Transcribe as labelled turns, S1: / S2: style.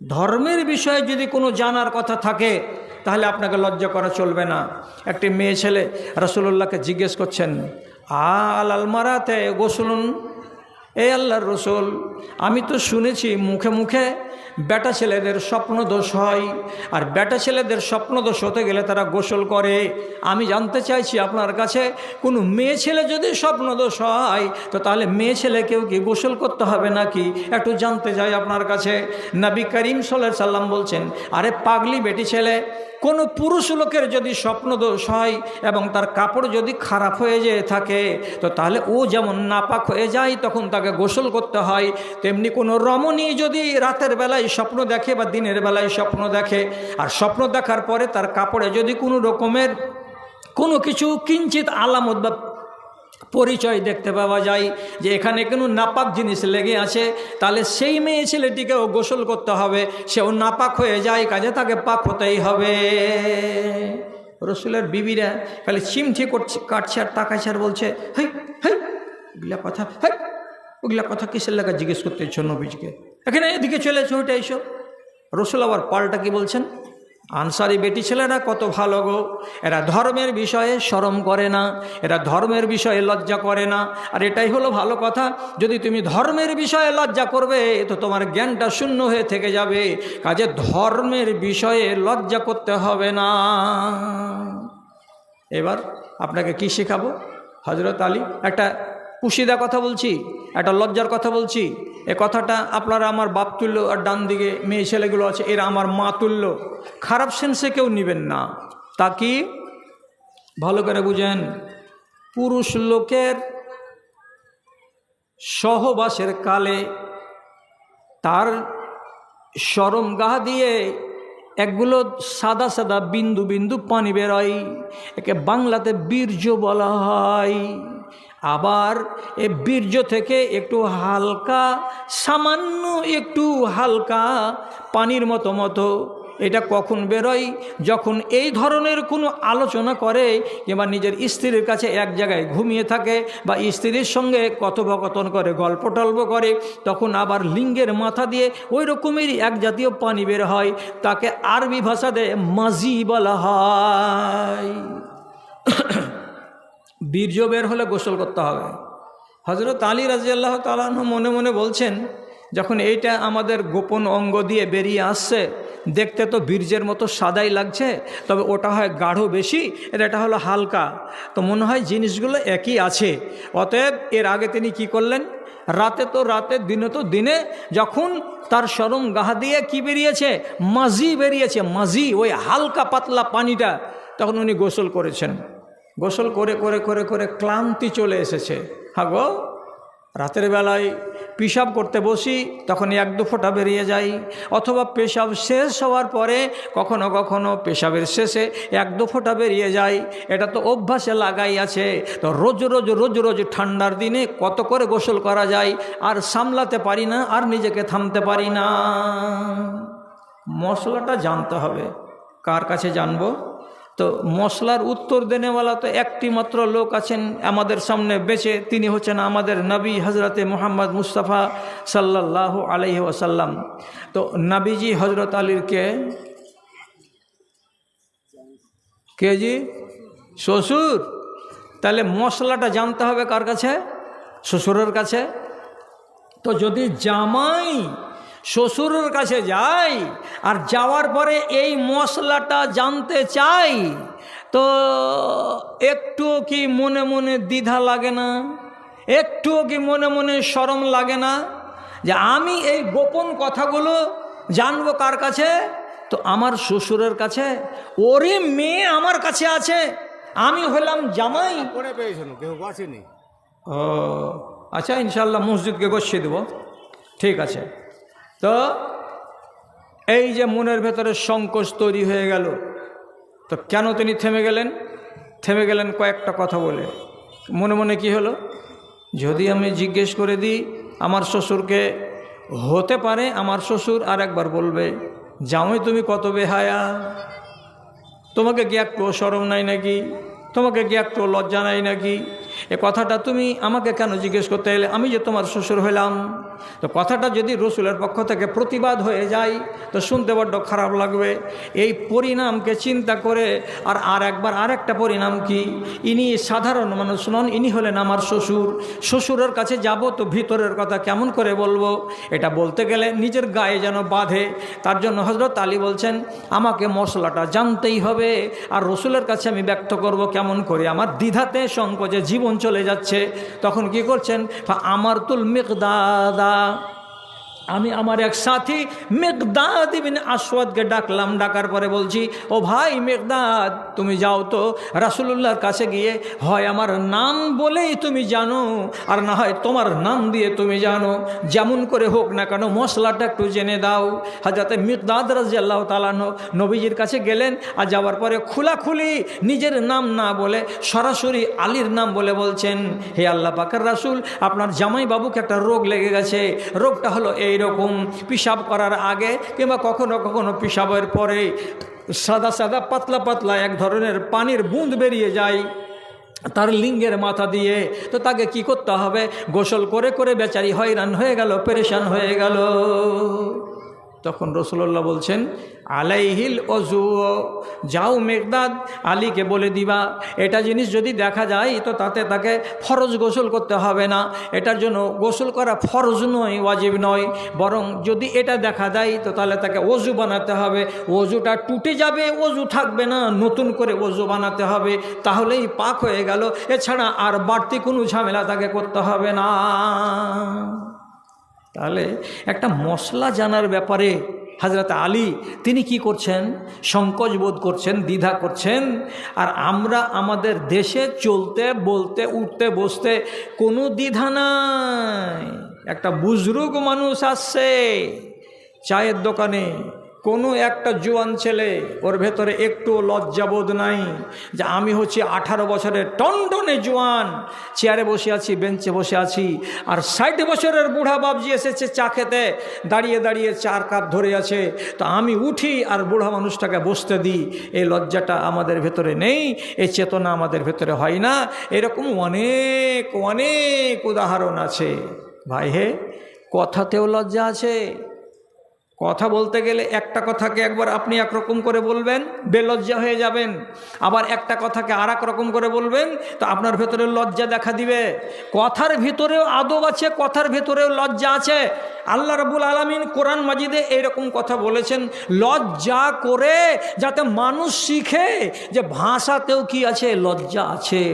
S1: ধর্মের বিষয়ে যদি কোনো জানার কথা থাকে, তাহলে আপনাকে লজ্জা করা চলবে না। একটি মেয়ে ছেলে রসুল্লাহকে জিজ্ঞেস করছেন আ আল আলমারাতে গোসলুন? এ আল্লাহর রসুল, আমি তো শুনেছি মুখে মুখে বেটা ছেলেদের স্বপ্ন দোষ হয়। আর বেটা ছেলেদের স্বপ্ন দোষ হতে গেলে তারা গোসল করে। আমি জানতে চাইছি আপনার কাছে, কোনো মেয়ে ছেলে যদি স্বপ্ন দোষ হয়, তো তাহলে মেয়ে ছেলেকেও কি গোসল করতে হবে নাকি? একটু জানতে চাই আপনার কাছে। নবী করিম সাল্লাম বলছেন, আরে পাগলি বেটি ছেলে কোনো পুরুষ লোকের যদি স্বপ্ন দোষ হয় এবং তার কাপড় যদি খারাপ হয়ে যেয়ে থাকে, তো তাহলে ও যেমন নাপাক হয়ে যায়, তখন তাকে গোসল করতে হয়। তেমনি কোনো রমণী যদি রাতের বেলায় স্বপ্ন দেখে বা দিনের বেলায় স্বপ্ন দেখে, আর স্বপ্ন দেখার পরে তার কাপড়ে যদি কোনো রকমের কোনো কিছু কিঞ্চিত আলামত বা পরিচয় দেখতে পাওয়া যায় যে এখানে কোনো নাপাক জিনিস লেগে আছে। তাহলে সেই মেয়ে ছেলেটিকেও গোসল করতে হবে। সেও নাপাক হয়ে যায়, কাজে তাকে পাক হতেই হবে। রসুলের বিবিরা খালি চিমঠি করছে, কাটছে আর তাকাইছে আর বলছে, হেই হেই, ওগুলা কথা, হেই, ওগুলা কথা কিসের লেখা জিজ্ঞেস করতে ইচ্ছ নবীজকে? এখানে এদিকে চলে এসো ওইটা এসো। রসুল আবার পাল্টা কি বলছেন? আনসারি বেটি ছেলেরা কত ভালো গো। এরা ধর্মের বিষয়ে শরম করে না, এরা ধর্মের বিষয়ে লজ্জা করে না। আর এটাই হলো ভালো কথা, যদি তুমি ধর্মের বিষয়ে লজ্জা করবে, তো তোমার জ্ঞানটা শূন্য হয়ে থেকে যাবে। কাজে ধর্মের বিষয়ে লজ্জা করতে হবে না। এবার আপনাকে কি শেখাবো? হজরত আলী, একটা পুশিদা কথা বলছি, একটা লজ্জার কথা বলছি। এ কথাটা আপনারা আমার বাপ তুল্য আর ডান দিকে মেয়ে ছেলেগুলো আছে, এরা আমার মা তুল্য। খারাপ সেন্সে কেউ নেবেন না। তা কি? ভালো করে বুঝেন। পুরুষ লোকের সহবাসের কালে তার সরম গা দিয়ে একগুলো সাদা সাদা বিন্দু বিন্দু পানি বেরোয়। একে বাংলাতে বীর্য বলা হয়। আবার এ বীর্য থেকে একটু হালকা, সামান্য একটু হালকা পানির মতো মতো। এটা কখন বেরোয়? যখন এই ধরনের কোনো আলোচনা করে, কিংবা নিজের স্ত্রীর কাছে এক জায়গায় ঘুমিয়ে থাকে, বা স্ত্রীর সঙ্গে কথোপকথন করে, গল্প টল্প করে, তখন আবার লিঙ্গের মাথা দিয়ে ওই রকমেরই এক জাতীয় পানি বের হয়। তাকে আরবি ভাষাতে মাজি বলা হয়। বীর্য বের হলে গোসল করতে হবে। হজরত আলী রাজিয়াল্লাহ তালাহ মনে মনে বলছেন, যখন এইটা আমাদের গোপন অঙ্গ দিয়ে বেরিয়ে আসছে, দেখতে তো বীর্যের মতো সাদাই লাগছে, তবে ওটা হয় গাঢ় বেশি আর এটা হলো হালকা। তো মনে হয় জিনিসগুলো একই আছে। অতএব এর আগে তিনি কি করলেন? রাতে তো রাতে, দিনে তো দিনে, যখন তার সরম গাহা দিয়ে কি বেরিয়েছে? মাঝি বেরিয়েছে, মাঝি, ওই হালকা পাতলা পানিটা, তখন উনি গোসল করেছেন। গোসল করে করে করে করে ক্লান্তি চলে এসেছে। হ্যাঁ গো রাতের বেলায় পেশাব করতে বসি তখন এক দু ফোঁটা বেরিয়ে যাই। অথবা পেশাব শেষ হওয়ার পরে কখনো কখনো পেশাবের শেষে এক দু ফোঁটা বেরিয়ে যায় এটা তো অভ্যাসে লাগাই আছে। তো রোজ রোজ রোজ রোজ ঠান্ডার দিনে কত করে গোসল করা যায়, আর সামলাতে পারি না, আর নিজেকে থামতে পারি না। মশলাটা জানতে হবে। কার কাছে জানব? তো মশলার উত্তর দেনেওয়ালা তো একটি মাত্র লোক আছেন আমাদের সামনে বেঁচে, তিনি হচ্ছেন আমাদের নবী হজরতে মোহাম্মদ মুস্তাফা সাল্লাহ আলহি ওসাল্লাম তো নবীজি হজরত আলীর কে? শ্বশুর। তাহলে মশলাটা জানতে হবে কার কাছে? শ্বশুরের কাছে। তো যদি জামাই শ্বশুরের কাছে যাই আর যাওয়ার পরে এই মশলাটা জানতে চাই তো একটুও কি মনে মনে দ্বিধা লাগে না? একটুও কি মনে মনে সরম লাগে না? যে আমি এই গোপন কথাগুলো জানব কার কাছে? তো আমার শ্বশুরের কাছে ওরে মেয়ে আমার কাছে আছে আমি হলাম জামাই।
S2: পরে পেয়েছেন কেউ বাঁচেনি।
S1: ও আচ্ছা ইনশাল্লাহ মসজিদকে গছিয়ে দেব। ঠিক আছে। তো এই যে মনের ভেতরে সংকোচ তৈরি হয়ে গেল, তো কেন তিনি থেমে গেলেন? থেমে গেলেন কয়েকটা কথা বলে। মনে মনে কি হলো? যদি আমি জিজ্ঞেস করে দিই, আমার শ্বশুরকে হতে পারে আমার শ্বশুর? আর একবার বলবে জামাই তুমি কত বেহায়া। তোমাকে কি একটু সরম নাই নাকি? তোমাকে কি একটু লজ্জা নাই নাকি? এ কথাটা তুমি আমাকে কেন জিজ্ঞেস করতে এলে? আমি যে তোমার শ্বশুর হইলাম তো কথাটা যদি রসুলের পক্ষ থেকে প্রতিবাদ হয়ে যায়, তো শুনতে বড্ড খারাপ লাগবে। এই পরিণামকে চিন্তা করে, আর আর একবার আর একটা পরিণাম কি? ইনি সাধারণ মানুষ নন, ইনি হলেন আমার শ্বশুর। শ্বশুরের কাছে যাব তো ভিতরের কথা কেমন করে বলব? এটা বলতে গেলে নিজের গায়ে যেন বাঁধে। তার জন্য হজরত আলী বলছেন, আমাকে মশলাটা জানতেই হবে, আর রসুলের কাছে আমি ব্যক্ত করব কেমন করে? আমার দ্বিধাতে সংকোচে জীবন চলে যাচ্ছে। তখন কি করছেন? আমার তুল মেকদাদা 啊。আমি আমার এক সাথী মেঘদাদ বিন আসওয়াদকে ডাকলাম, ডাকার পরে বলছি, ও ভাই মেঘদাদ, তুমি যাও তো রাসুলুল্লাহর কাছে গিয়ে, হয় আমার নাম বলেই তুমি জানো, আর না হয় তোমার নাম দিয়ে তুমি জানো। যেমন করে হোক না কেন, মশলাটা একটু জেনে দাও। হাজাতে মেঘদাদ রাজি আল্লাহ তালানো নবীজির কাছে গেলেন, আর যাওয়ার পরে খোলাখুলি নিজের নাম না বলে, সরাসরি আলীর নাম বলে বলছেন, হে আল্লাহ পাকের রাসুল, আপনার জামাই বাবুকে একটা রোগ লেগে গেছে। রোগটা হলো এই রকম পিসাব করার আগে কিংবা কখনো কখনো পিসাবের পরে সাদা সাদা পাতলা পাতলা এক ধরনের পানির বুঁদ বেরিয়ে যায় তার লিঙ্গের মাথা দিয়ে। তো তাকে কি করতে হবে? গোসল করে করে বেচারি হয়রান হয়ে গেল, পরেশান হয়ে গেল। তখন রসুল্লাহ বলছেন, আলাইহিল অজু যাও মেঘদাদ আলীকে বলে দিবা, এটা জিনিস যদি দেখা যায় তো তাতে তাকে ফরজ গোসল করতে হবে না। এটার জন্য গোসল করা ফরজ নয়, ওয়াজিব নয়। বরং যদি এটা দেখা যায় তো তাহলে তাকে অজু বানাতে হবে। অজুটা টুটে যাবে অজু থাকবে না, নতুন করে অজু বানাতে হবে। তাহলেই পাক হয়ে গেল। এছাড়া আর বাড়তি কোনো ঝামেলা তাকে করতে হবে না। তাহলে একটা মশলা জানার ব্যাপারে হাজরত আলী, তিনি কি করছেন? সংকোচ বোধ করছেন, দ্বিধা করছেন। আর আমরা আমাদের দেশে চলতে, বলতে, উঠতে, বসতে কোনো দ্বিধা নাই। একটা বুজরুগ মানুষ আসছে চায়ের দোকানে। কোনো একটা জোয়ান ছেলে, ওর ভেতরে একটু লজ্জাবোধ নাই যে আমি হচ্ছি আঠারো বছরের টনটনে জোয়ান। চেয়ারে বসে আছি, বেঞ্চে বসে আছি, আর ষাট বছরের বুড়া বাবজি এসেছে চা খেতে, দাঁড়িয়ে দাঁড়িয়ে চার কাপ ধরে আছে। তো আমি উঠি আর বুড়া মানুষটাকে বসতে দিই, এই লজ্জাটা আমাদের ভেতরে নেই, এই চেতনা আমাদের ভেতরে হয় না। এরকম অনেক অনেক উদাহরণ আছে। ভাই হে, কথাতেও লজ্জা আছে কথা বলতে গেলে একটা কথাকে একবার আপনি একরকম করে বলবেন, বেলজ্জা হয়ে যাবেন। আবার একটা কথাকে আর রকম করে বলবেন, তো আপনার ভেতরে লজ্জা দেখা দিবে। কথার ভিতরেও আদব আছে, কথার ভেতরেও লজ্জা আছে। আল্লাহ রবুল আলমিন কোরআন মাজিদে এইরকম কথা বলেছেন, লজ্জা করে যাতে মানুষ শিখে যে ভাষাতেও কি আছে, লজ্জা আছে।